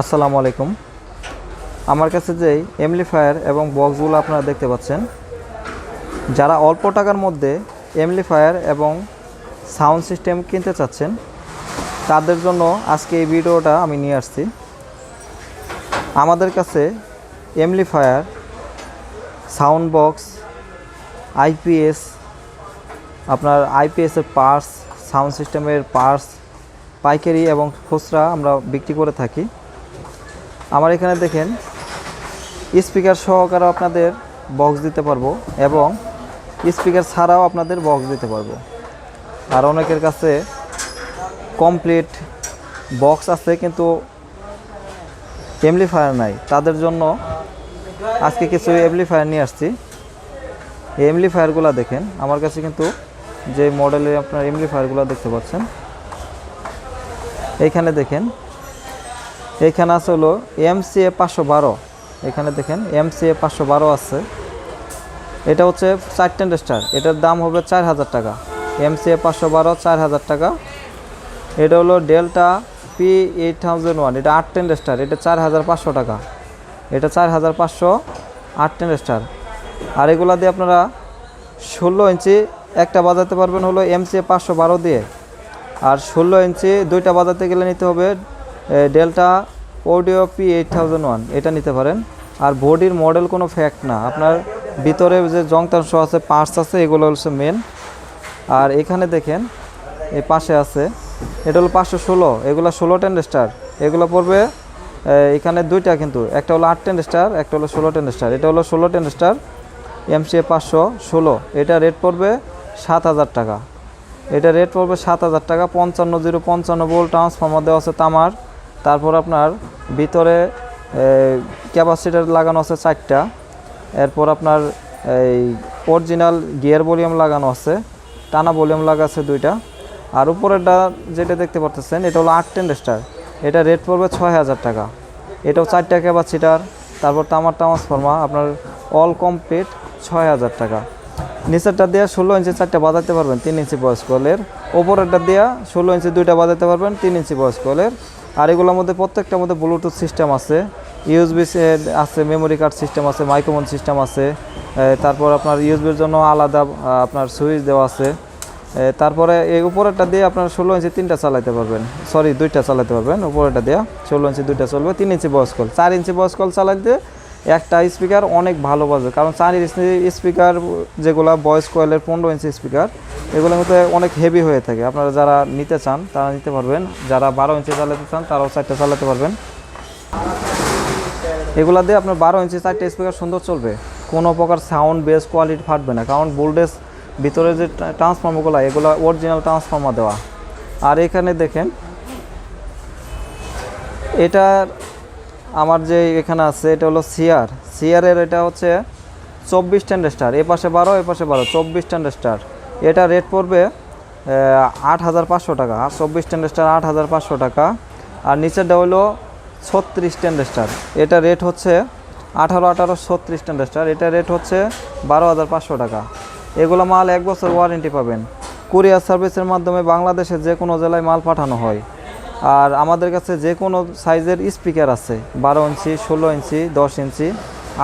আসসালামু আলাইকুম। আমার কাছে যেই এমলিফায়ার এবং বক্সগুলো আপনারা দেখতে পাচ্ছেন, যারা অল্প টাকার মধ্যে এমলিফায়ার এবং সাউন্ড সিস্টেম কিনতে চাচ্ছেন, তাদের জন্য আজকে এই ভিডিওটা আমি নিয়ে আসছি। আমাদের কাছে এমলিফায়ার সাউন্ড বক্স, আইপিএস, আপনার আইপিএসের পার্স সাউন্ড সিস্টেমের পার্স পাইকারি এবং খুচরা আমরা বিক্রি করে থাকি। আমার এখানে দেখেন স্পিকার সহকারে আপনাদের বক্স দিতে পারব এবং স্পিকার ছাড়াও আপনাদের বক্স দিতে পারব। আর অনেকের কাছে কমপ্লিট বক্স আছে কিন্তু এমলিফায়ার নাই। তাদের জন্য আজকে কিছু এমলিফায়ার নিয়ে আসছি। এই এমলিফায়ারগুলো দেখেন, আমার কাছে কিন্তু যে মডেলের আপনার এমলিফায়ারগুলো দেখতে পাচ্ছেন। এইখানে দেখেন এইখানে আছে হলো এমসিএ পাঁচশো বারো। এখানে দেখেন এমসিএ পাঁচশো বারো আছে। এটা হচ্ছে চার টেন্ডেস্টার এটার দাম হবে চার হাজার টাকা। এমসিএ পাঁচশো বারো চার হাজার টাকা। এটা হলো Delta P eight thousand one. এটা আট টেন্ডেস্টার এটা চার হাজার পাঁচশো টাকা। এটা চার হাজার পাঁচশো আট টেন্ডেস্টার আর এগুলা দিয়ে আপনারা ষোলো ইঞ্চি একটা বাজাতে পারবেন হলো এমসিএ পাঁচশো বারো দিয়ে। আর ষোলো ইঞ্চি দুইটা বাজাতে গেলে নিতে হবে Delta audio P eight thousand one এটা নিতে পারেন। আর বডির মডেল কোনো ফ্যাক্ট না। আপনার ভিতরে যে যন্ত্রাংশ আছে পার্টস আছে, এগুলো হচ্ছে মেন আর এখানে দেখেন এই পাশে আছে, এটা হলো পাঁচশো ষোলো, এগুলো ষোলো টেন স্টার এগুলো পড়বে এখানে দুইটা কিন্তু। একটা হলো আট টেন স্টার একটা হলো ষোলো টেন স্টার এটা হলো ষোলো টেন স্টার এমসিএ পাঁচশো ষোলো। এটা রেট পড়বে সাত হাজার টাকা। এটা রেট পড়বে সাত হাজার টাকা। পঞ্চান্ন জিরো পঞ্চান্ন ভোল্ট ট্রান্সফর্মার দেওয়া আছে তামার। তারপর আপনার ভিতরে ক্যাপাসিটার লাগানো আছে চারটা। এরপর আপনার এই অরিজিনাল গিয়ার ভলিউম লাগানো আছে, টানা ভলিউম লাগা আছে দুইটা। আর উপরেরটা যেটা দেখতে পারতেছেন, এটা হলো আট টেন স্টার এটা রেট পড়বে ছয় হাজার টাকা। এটাও চারটা ক্যাপাসিটার তারপর তামার ট্রান্সফর্মার আপনার অল কমপ্লিট ছয় হাজার টাকা। নিচেরটা দেওয়া ষোলো ইঞ্চি চারটা বাজাতে পারবেন, তিন ইঞ্চি বয়স্ক হলের ওপরেরটা দেওয়া ষোলো ইঞ্চি দুইটা বাজাতে পারবেন, তিন ইঞ্চি বয়স্ক হলের আর এগুলোর মধ্যে প্রত্যেকটার মধ্যে ব্লুটুথ সিস্টেম আছে ইউএসবি আছে মেমোরি কার্ড সিস্টেম আছে মাইক্রোফোন সিস্টেম আছে তারপর আপনার ইউএসবির জন্য আলাদা আপনার সুইচ দেওয়া আছে তারপরে এই উপরেরটা দিয়ে আপনার ষোলো ইঞ্চি তিনটা চালাতে পারবেন সরি দুইটা চালাতে পারবেন, উপরেরটা দিয়ে ষোলো ইঞ্চি দুইটা চলবে, তিন ইঞ্চি বয়স্কল চার ইঞ্চি বয়স্কল চালাইতে একটা স্পিকার অনেক ভালো বাজে, কারণ ইঞ্চি স্পিকার যেগুলো ভয়েস কোয়েলের পনেরো ইঞ্চি স্পিকার, এগুলোর মধ্যে অনেক হেভি হয়ে থাকে। আপনারা যারা নিতে চান, তারা নিতে পারবেন। যারা বারো ইঞ্চি চালাতে চান, তারাও চারটে চালাতে পারবেন। এগুলো দিয়ে আপনার বারো ইঞ্চি চারটে স্পিকার সুন্দর চলবে। কোনো প্রকার সাউন্ড বেস কোয়ালিটি ফাটবে না, কারণ ভোল্টেজ ভিতরে যে ট্রান্সফর্মারগুলো এগুলো অরিজিনাল ট্রান্সফর্মার দেওয়া। আর এখানে দেখেন এটার আমার যে এখানে আছে, এটা হলো সিআর। সিআরের এটা হচ্ছে চব্বিশ টেন্ড স্টার। এ পাশে বারো, এ পাশে বারো, চব্বিশ টেন্ড স্টার। এটা রেট পড়বে আট হাজার পাঁচশো টাকা। আর চব্বিশ টেন্ড স্টার, আট হাজার পাঁচশো টাকা। আর নিচেরটা হলো ছত্রিশ টেন্ড স্টার। এটা রেট হচ্ছে আঠারো আঠারো, ছত্রিশ টেন্ড স্টার। এটা রেট হচ্ছে বারো হাজার পাঁচশো টাকা। এগুলো মাল এক বছর ওয়ারেন্টি পাবেন। কুরিয়ার সার্ভিসের মাধ্যমে বাংলাদেশের যে কোনো জেলায় মাল পাঠানো হয়। আর আমাদের কাছে যে কোনো সাইজের স্পিকার আছে, বারো ইঞ্চি, ষোলো ইঞ্চি, দশ ইঞ্চি,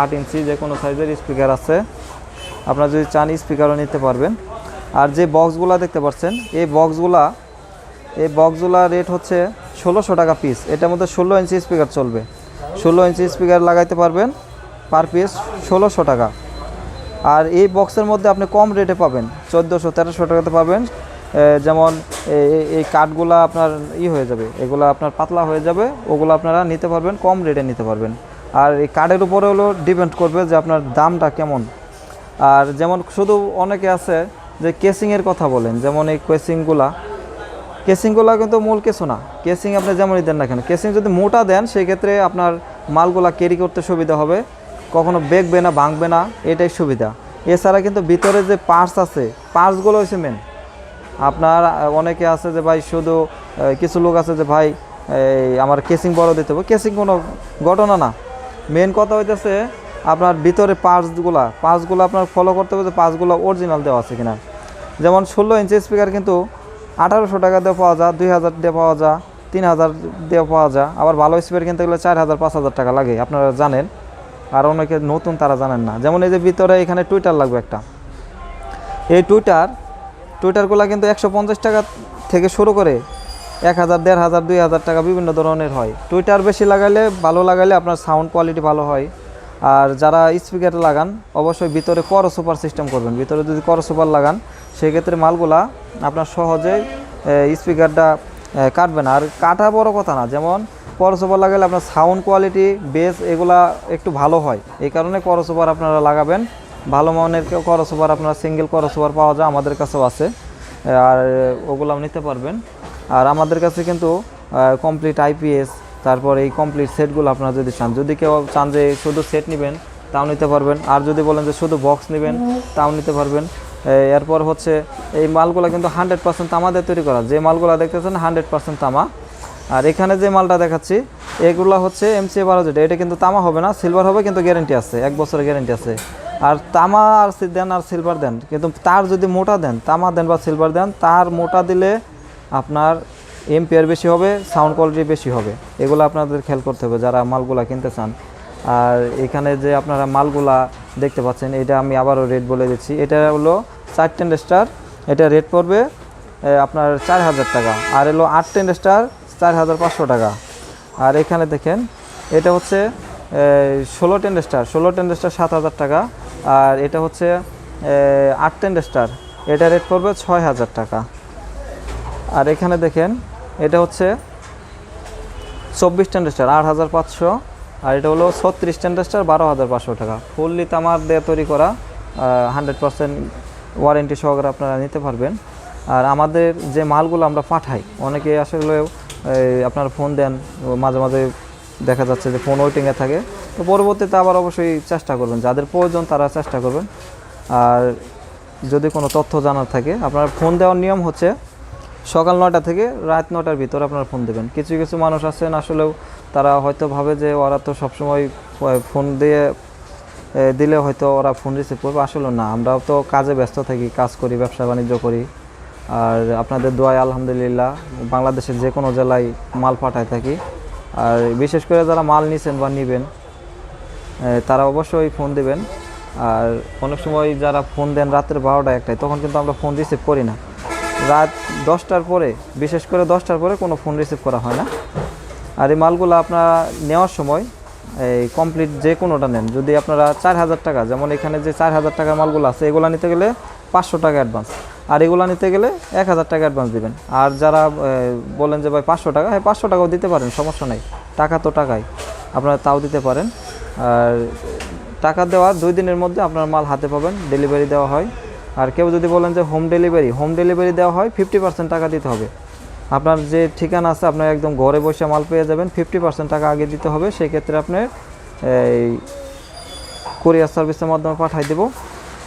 আট ইঞ্চি যে কোনো সাইজের স্পিকার আছে। আপনারা যদি চান স্পিকারও নিতে পারবেন। আর যে বক্সগুলা দেখতে পাচ্ছেন, এই বক্সগুলা এই বক্সগুলা রেট হচ্ছে ষোলোশো টাকা পিস। এটার মধ্যে ষোলো ইঞ্চি স্পিকার চলবে। ষোলো ইঞ্চি স্পিকার লাগাইতে পারবেন, পার পিস ষোলোশো টাকা। আর এই বক্সের মধ্যে আপনি কম রেটে পাবেন, চোদ্দোশো, তেরোশো টাকাতে পাবেন। যেমন এই কাঠগুলা আপনার ই হয়ে যাবে, এগুলো আপনার পাতলা হয়ে যাবে, ওগুলো আপনারা নিতে পারবেন, কম রেটে নিতে পারবেন। আর এই কাঠের উপরে হলো ডিপেন্ড করবে যে আপনার দামটা কেমন। আর যেমন শুধু অনেকে আছে যে কেসিংয়ের কথা বলেন, যেমন এই কেসিংগুলা কেসিংগুলো কিন্তু মূল কিছু না। কেসিং আপনি যেমনই দেন না কেন কেসিং যদি মোটা দেন সেই ক্ষেত্রে আপনার মালগুলা ক্যারি করতে সুবিধা হবে। কখনো বেগবে না, ভাঙবে না, এটাই সুবিধা। এছাড়া কিন্তু ভিতরে যে পার্স আছে পার্সগুলো হচ্ছে মেন আপনার অনেকে আছে যে ভাই শুধু কিছু লোক আছে যে ভাই আমার কেসিং বড় দিতে হবে। কেসিং কোনো ঘটনা না। মেন কথা হইতেছে, আপনার ভিতরে পার্টসগুলা, পার্টসগুলো আপনার ফলো করতে হবে যে পার্টসগুলো অরিজিনাল দেওয়া আছে কিনা। যেমন ষোলো ইঞ্চি স্পিকার কিন্তু আঠারোশো টাকা দিয়ে পাওয়া যায়, দুই হাজার দিয়ে পাওয়া যায়, তিন হাজার দিয়ে পাওয়া যায়। আবার ভালো স্পিকার কিনতে গেলে চার হাজার, পাঁচ হাজার টাকা লাগে, আপনারা জানেন। আর অনেকে নতুন তারা জানেন না। যেমন এই যে ভিতরে এখানে টুইটার লাগবে একটা। এই টুইটার টুইটারগুলো কিন্তু একশো পঞ্চাশ টাকা থেকে শুরু করে এক হাজার, দেড় হাজার, দুই হাজার টাকা বিভিন্ন ধরনের হয়। টুইটার বেশি লাগালে ভালো লাগালে আপনার সাউন্ড কোয়ালিটি ভালো হয়। আর যারা স্পিকার লাগান, অবশ্যই ভিতরে কর সুপার সিস্টেম করবেন। ভিতরে যদি কর সুপার লাগান, সেক্ষেত্রে মালগুলা আপনার সহজেই স্পিকারটা কাটবে না আর কাটা বড় কথা না, যেমন করসোপার লাগালে আপনার সাউন্ড কোয়ালিটি বেস এগুলা একটু ভালো হয়। এই কারণে করসোপার আপনারা লাগাবেন। ভালো মানের করসোপার আপনারা সিঙ্গেল করসোপার পাওয়া যায় আমাদের কাছেও আছে। আর ওগুলো নিতে পারবেন। আর আমাদের কাছে কিন্তু কমপ্লিট আইপিএস তারপর এই কমপ্লিট সেটগুলো আপনারা যদি চান। যদি কেউ চান যে শুধু সেট নেবেন, তাও নিতে পারবেন। আর যদি বলেন যে শুধু বক্স নেবেন, তাও নিতে পারবেন। এরপর হচ্ছে এই মালগুলো কিন্তু হান্ড্রেড পার্সেন্ট তামাদের তৈরি করা। যে মালগুলো দেখতেছেন হান্ড্রেড পার্সেন্ট তামা। আর এখানে যে মালটা দেখাচ্ছি, এগুলো হচ্ছে এমসিএ বারো যেটা, এটা কিন্তু তামা হবে না সিলভার হবে কিন্তু গ্যারেন্টি আছে, এক বছরের গ্যারেন্টি আছে। আর তামা আর দেন আর সিলভার দেন। কিন্তু তার যদি মোটা দেন, তামা দেন বা সিলভার দেন, তার মোটা দিলে আপনার এমপিআর বেশি হবে সাউন্ড কোয়ালিটি বেশি হবে। এগুলো আপনাদের খেয়াল করতে হবে যারা মালগুলা কিনতে চান। আর এখানে যে আপনারা মালগুলা দেখতে পাচ্ছেন, এটা আমি আবারও রেট বলে দিচ্ছি। এটা হলো চার টেন স্টার এটা রেট পড়বে আপনার চার হাজার টাকা। আর এলো আট টেন স্টার চার হাজার পাঁচশো টাকা। আর এখানে দেখেন, এটা হচ্ছে ষোলো টেন স্টার ষোলো টেন স্টার সাত হাজার টাকা। আর এটা হচ্ছে আট টেন স্টার। এটা রেট পড়বে ছয় হাজার টাকা। আর এখানে দেখেন, এটা হচ্ছে চব্বিশ স্টার, আট হাজার পাঁচশো। আর এটা হলো ছত্রিশ স্টার, বারো হাজার পাঁচশো টাকা। ফুললি তামার দিয়ে তৈরি করা হান্ড্রেড পার্সেন্ট ওয়ারেন্টি সহকারে আপনারা নিতে পারবেন। আর আমাদের যে মালগুলো আমরা পাঠাই, অনেকে আসলে আপনারা ফোন দেন, মাঝে মাঝে দেখা যাচ্ছে যে ফোন ওয়েটিংয়ে থাকে। তো পরবর্তীতে আবার অবশ্যই চেষ্টা করবেন, যাদের প্রয়োজন তারা চেষ্টা করবেন। আর যদি কোনো তথ্য জানার থাকে, আপনার ফোন দেওয়ার নিয়ম হচ্ছে সকাল নটা থেকে রাত নটার ভিতরে আপনার ফোন দেবেন। কিছু কিছু মানুষ আছেন আসলেও তারা হয়তো ভাবে যে ওরা তো সবসময় ফোন দিয়ে দিলে হয়তো ওরা ফোন রিসিভ করবে। আসলে না, আমরাও তো কাজে ব্যস্ত থাকি, কাজ করি, ব্যবসা বাণিজ্য করি। আর আপনাদের দোয়ায় আলহামদুলিল্লাহ, বাংলাদেশের যে কোনো জেলায় মাল পাঠায় থাকি। আর বিশেষ করে যারা মাল নিছেন বা নেবেন তারা অবশ্যই ফোন দেবেন। আর অনেক সময় যারা ফোন দেন রাতের বারোটা একটায়, তখন কিন্তু আমরা ফোন রিসিভ করি না। রাত দশটার পরে, বিশেষ করে দশটার পরে কোনো ফোন রিসিভ করা হয় না। আর এই মালগুলো আপনারা নেওয়ার সময়, এই কমপ্লিট যে কোনোটা নেন। যদি আপনারা চার হাজার টাকা, যেমন এখানে যে চার হাজার টাকার মালগুলো আছে, এগুলো নিতে গেলে পাঁচশো টাকা অ্যাডভান্স আর এগুলো নিতে গেলে এক হাজার টাকা অ্যাডভান্স দেবেন। আর যারা বলেন যে ভাই পাঁচশো টাকা হ্যাঁ পাঁচশো টাকাও দিতে পারেন, সমস্যা নেই। টাকা তো টাকাই। আপনারা তাও দিতে পারেন। আর টাকা দেওয়ার দুই দিনের মধ্যে আপনার মাল হাতে পাবেন ডেলিভারি দেওয়া হয়। আর কেউ যদি বলেন যে হোম ডেলিভারি হোম ডেলিভারি দেওয়া হয় ফিফটি পার্সেন্ট টাকা দিতে হবে। আপনার যে ঠিকানা আছে, আপনার একদম ঘরে বসে মাল পেয়ে যাবেন ফিফটি পার্সেন্ট টাকা আগে দিতে হবে। সেক্ষেত্রে আপনার এই কোরিয়ার সার্ভিসের মাধ্যমে পাঠাই দেব।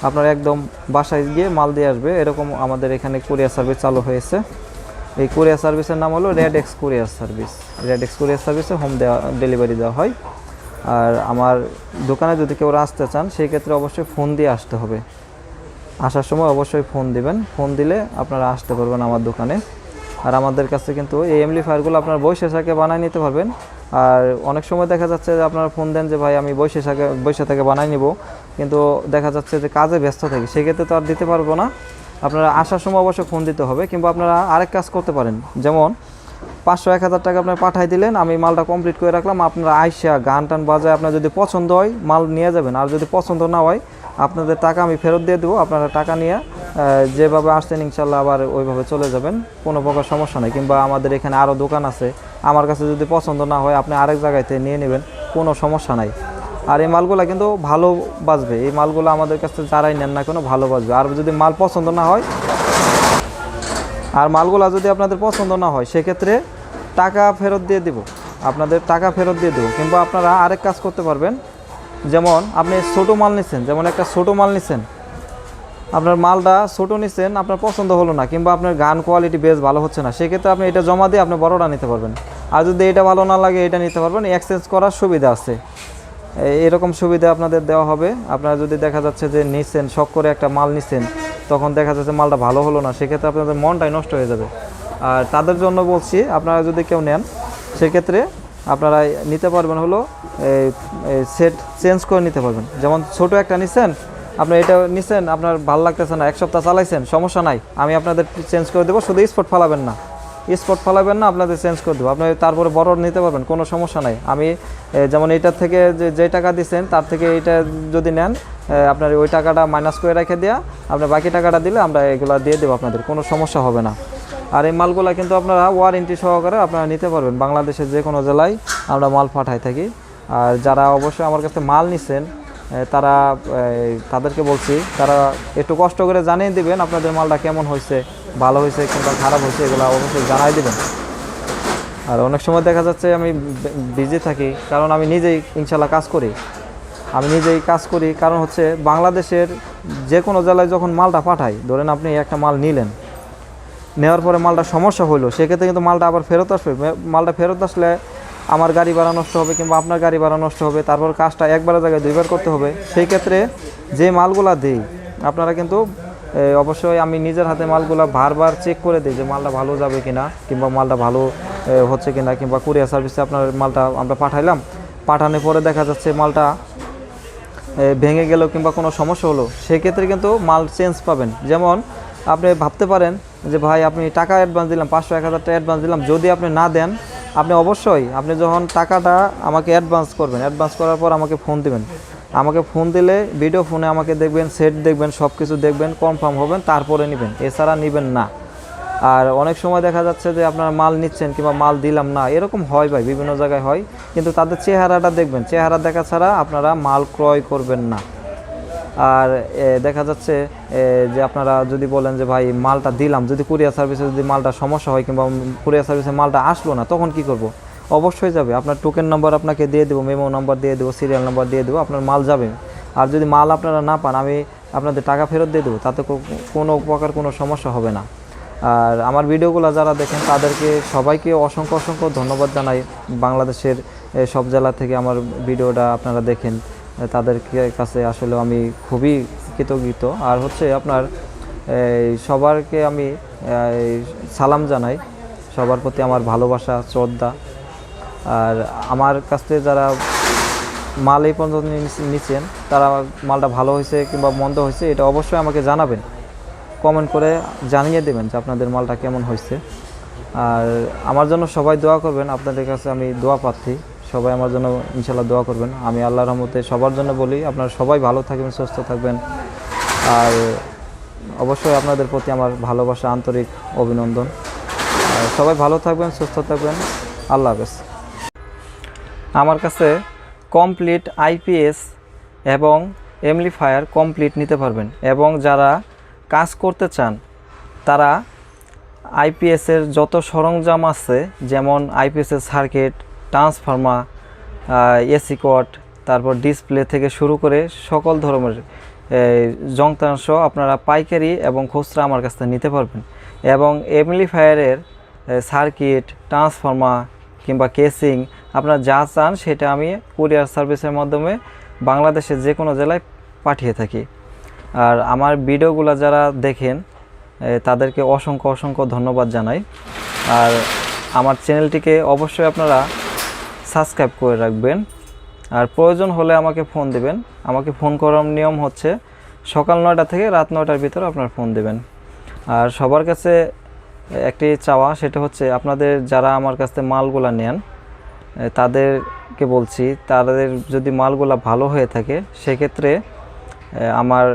আপনার একদম বাসায় গিয়ে মাল দিয়ে আসবে। এরকম আমাদের এখানে কোরিয়ার সার্ভিস চালু হয়েছে। এই কোরিয়ার সার্ভিসের নাম হলো red X courier service red X courier সার্ভিসে হোম দেওয়া ডেলিভারি দেওয়া হয়। আর আমার দোকানে যদি কেউ আসতে চান, সেই ক্ষেত্রে অবশ্যই ফোন দিয়ে আসতে হবে। আসার সময় অবশ্যই ফোন দিবেন। ফোন দিলে আপনারা আসতে পারবেন আমার দোকানে। আর আমাদের কাছে কিন্তু এই এমপ্লিফায়ারগুলো আপনার বৈশে শাকে বানায় নিতে পারবেন। আর অনেক সময় দেখা যাচ্ছে যে আপনারা ফোন দেন যে, ভাই, আমি বৈশে শাকে বৈশে থেকে বানাই নিব। কিন্তু দেখা যাচ্ছে যে কাজে ব্যস্ত থাকি সেক্ষেত্রে তো আর দিতে পারব না। আপনারা আসার সময় অবশ্যই ফোন দিতে হবে, কিংবা আপনারা আরেক কাজ করতে পারেন। যেমন পাঁচশো, এক হাজার টাকা আপনার পাঠাই দিলেন, আমি মালটা কমপ্লিট করে রাখলাম। আপনারা আইসা গান টান বাজায় আপনার যদি পছন্দ হয়, মাল নিয়ে যাবেন। আর যদি পছন্দ না হয়, আপনাদের টাকা আমি ফেরত দিয়ে দেবো। আপনারা টাকা নিয়ে যেভাবে আসছেন, ইনশাল্লাহ আবার ওইভাবে চলে যাবেন। কোনো প্রকার সমস্যা নেই। কিংবা আমাদের এখানে আরও দোকান আছে। আমার কাছে যদি পছন্দ না হয়, আপনি আরেক জায়গায় থেকে নিয়ে নেবেন। কোনো সমস্যা নাই। আর এই মালগুলা কিন্তু ভালো বাজবে। এই মালগুলো আমাদের কাছে যারাই নেন না কেন, ভালো বাজবে। আর যদি মাল পছন্দ না হয় আর মালগুলা যদি আপনাদের পছন্দ না হয়, সেক্ষেত্রে টাকা ফেরত দিয়ে দিব। আপনাদের টাকা ফেরত দিয়ে দেবো। কিংবা আপনারা আরেক কাজ করতে পারবেন। যেমন আপনি ছোটো মাল নিচ্ছেন যেমন একটা ছোটো মাল নিচ্ছেন আপনার মালটা ছোটো নিচ্ছেন আপনার পছন্দ হলো না, কিংবা আপনার গান কোয়ালিটি বেশ ভালো হচ্ছে না, সেক্ষেত্রে আপনি এটা জমা দিয়ে আপনি বড়োটা নিতে পারবেন। আর যদি এটা ভালো না লাগে, এটা নিতে পারবেন। এক্সচেঞ্জ করার সুবিধা আছে। এরকম সুবিধা আপনাদের দেওয়া হবে। আপনারা যদি দেখা যাচ্ছে যে নিচ্ছেন শখ করে একটা মাল নিচ্ছেন তখন দেখা যাচ্ছে মালটা ভালো হলো না, সেক্ষেত্রে আপনাদের মনটাই নষ্ট হয়ে যাবে। আর তাদের জন্য বলছি, আপনারা যদি কেউ নেন, সেক্ষেত্রে আপনারা নিতে পারবেন হলো সেট চেঞ্জ করে নিতে পারবেন। যেমন ছোট একটা নিচ্ছেন আপনি এটা নিচ্ছেন আপনার ভালো লাগতেছে না, এক সপ্তাহ চালাইছেন, সমস্যা নাই, আমি আপনাদের চেঞ্জ করে দেবো, শুধু স্পট ফালাবেন না। স্পট ফালাবেন না, আপনাদের চেঞ্জ করে দেবো। আপনি তারপরে বড় নিতে পারবেন, কোনো সমস্যা নাই। আমি যেমন এইটার থেকে যে টাকা দিচ্ছেন তার থেকে এইটা যদি নেন আপনার ওই টাকাটা মাইনাস করে রেখে দেওয়া আপনার বাকি টাকাটা দিলে আমরা এগুলো দিয়ে দেবো আপনাদের, কোনো সমস্যা হবে না। আর এই মালগুলো কিন্তু আপনারা ওয়ারেন্টি সহকারে আপনারা নিতে পারবেন। বাংলাদেশের যে কোনো জেলায় আমরা মাল পাঠাই থাকি। আর যারা অবশ্যই আমার কাছে মাল নিছেন তারা তাদেরকে বলছি, তারা একটু কষ্ট করে জানিয়ে দিবেন আপনাদের মালটা কেমন হয়েছে। ভালো হয়েছে কিংবা খারাপ হয়েছে, এগুলো অবশ্যই জানাই দেবেন। আর অনেক সময় দেখা যাচ্ছে আমি বিজি থাকি, কারণ আমি নিজেই ইনশাল্লাহ কাজ করি। আমি নিজেই কাজ করি, কারণ হচ্ছে বাংলাদেশের যে কোনো জেলায় যখন মালটা পাঠাই, ধরেন আপনি একটা মাল নিলেন, নেওয়ার পরে মালটা সমস্যা হলো সেক্ষেত্রে কিন্তু মালটা আবার ফেরত আসবে। মালটা ফেরত আসলে আমার গাড়ি ভাড়া নষ্ট হবে কিংবা আপনার গাড়ি ভাড়া নষ্ট হবে, তারপর কাজটা একবারের জায়গায় দুইবার করতে হবে। সেই ক্ষেত্রে যে মালগুলা দিই, আপনারা কিন্তু অবশ্যই আমি নিজের হাতে মালগুলা বারবার চেক করে দিই যে মালটা ভালো যাবে কিনা, কিংবা মালটা ভালো হচ্ছে কিনা, কিংবা কুরিয়ার সার্ভিসে আপনার মালটা আমরা পাঠাইলাম। পাঠানোর পরে দেখা যাচ্ছে মালটা ভেঙে গেল কিংবা কোনো সমস্যা হলো। সেক্ষেত্রে কিন্তু মাল চেঞ্জ পাবেন। যেমন আপনি ভাবতে পারেন যে ভাই আপনি টাকা অ্যাডভান্স দিলাম, পাঁচশো, এক হাজার টাকা অ্যাডভান্স দিলাম, যদি আপনি না দেন, আপনি অবশ্যই আপনি যখন টাকাটা আমাকে অ্যাডভান্স করবেন অ্যাডভান্স করার পর আমাকে ফোন দিবেন। আমাকে ফোন দিলে ভিডিও ফোনে আমাকে দেখবেন সেট দেখবেন সব কিছু দেখবেন কনফার্ম হবেন, তারপরে নেবেন। এছাড়া নেবেন না। আর অনেক সময় দেখা যাচ্ছে যে আপনারা মাল নিচ্ছেন কিংবা মাল দিলাম না, এরকম হয় ভাই, বিভিন্ন জায়গায় হয়। কিন্তু তাদের চেহারাটা দেখবেন, চেহারা দেখা ছাড়া আপনারা মাল ক্রয় করবেন না। আর দেখা যাচ্ছে যে আপনারা যদি বলেন যে, ভাই, মালটা দিলাম। যদি কুরিয়ার সার্ভিসে যদি মালটা সমস্যা হয় কিংবা কুরিয়ার সার্ভিসে মালটা আসলো না, তখন কি করব? অবশ্যই যাবে। আপনার টোকেন নাম্বার আপনাকে দিয়ে দেবো মেমো নাম্বার দিয়ে দেবো সিরিয়াল নাম্বার দিয়ে দেবো, আপনার মাল যাবে। আর যদি মাল আপনারা না পান, আমি আপনাদের টাকা ফেরত দিয়ে দেবো, তাতে কোনো প্রকার কোনো সমস্যা হবে না। আর আমার ভিডিওগুলো যারা দেখেন, তাদেরকে সবাইকে অসংখ্য অসংখ্য ধন্যবাদ জানাই। বাংলাদেশের সব জেলা থেকে আমার ভিডিওটা আপনারা দেখেন। তাদের কাছে আসলে আমি খুবই কৃতজ্ঞ আর হচ্ছে আপনার সবারকে আমি সালাম জানাই। সবার প্রতি আমার ভালোবাসা, শ্রদ্ধা। আর আমার কাছ থেকে যারা মাল এই পর্যন্ত নিচ্ছেন তারা মালটা ভালো হয়েছে কিংবা মন্দ হয়েছে, এটা অবশ্যই আমাকে জানাবেন। কমেন্ট করে জানিয়ে দেবেন যে আপনাদের মালটা কেমন হয়েছে। আর আমার জন্য সবাই দোয়া করবেন, আপনাদের কাছে আমি দোয়া প্রার্থী। সবাই আমার জন্য ইনশাল্লাহ দোয়া করবেন। আমি আল্লাহ রহমতে সবার জন্য বলি, আপনারা সবাই ভালো থাকবেন, সুস্থ থাকবেন। আর অবশ্যই আপনাদের প্রতি আমার ভালোবাসা, আন্তরিক অভিনন্দন। সবাই ভালো থাকবেন, সুস্থ থাকবেন। আল্লাহ হাফেজ। আমার কাছে কমপ্লিট আইপিএস এবং এমলিফায়ার কমপ্লিট নিতে পারবেন। এবং যারা কাজ করতে চান, তারা আইপিএসের যত সরঞ্জাম আছে, যেমন আইপিএসের সার্কিট ট্রান্সফর্মার এসি কোয়াট তারপর ডিসপ্লে থেকে শুরু করে সকল ধরনের যন্ত্রাংশ আপনারা পাইকারি এবং খুচরা আমার কাছ থেকে নিতে পারবেন। এবং এমলিফায়ারের সার্কিট ট্রান্সফর্মার কিংবা কেসিং আপনারা যা চান সেটা আমি কুরিয়ার সার্ভিসের মাধ্যমে বাংলাদেশের যে কোনো জেলায় পাঠিয়ে থাকি। আর আমার ভিডিওগুলো যারা দেখেন তাদেরকে অসংখ্য অসংখ্য ধন্যবাদ জানাই। আর আমার চ্যানেলটিকে অবশ্যই আপনারা সাবস্ক্রাইব করে রাখবেন। আর প্রয়োজন হলে আমাকে ফোন দেবেন। আমাকে ফোন করার নিয়ম হচ্ছে সকাল নয়টা থেকে রাত নয়টার ভিতরে আপনার ফোন দেবেন। আর সবার কাছে একটি চাওয়া, সেটা হচ্ছে আপনাদের যারা আমার কাছ থেকে মালগুলা নেন তাদেরকে বলছি, তাদের যদি মালগুলা ভালো হয়ে থাকে, সেক্ষেত্রে আমার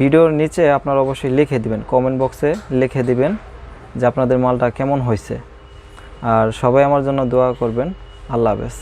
ভিডিওর নিচে আপনারা অবশ্যই লিখে দিবেন কমেন্ট বক্সে লিখে দিবেন যে আপনাদের মালটা কেমন হয়েছে। আর সবাই আমার জন্য দোয়া করবেন। আল্লাহ হাফেজ।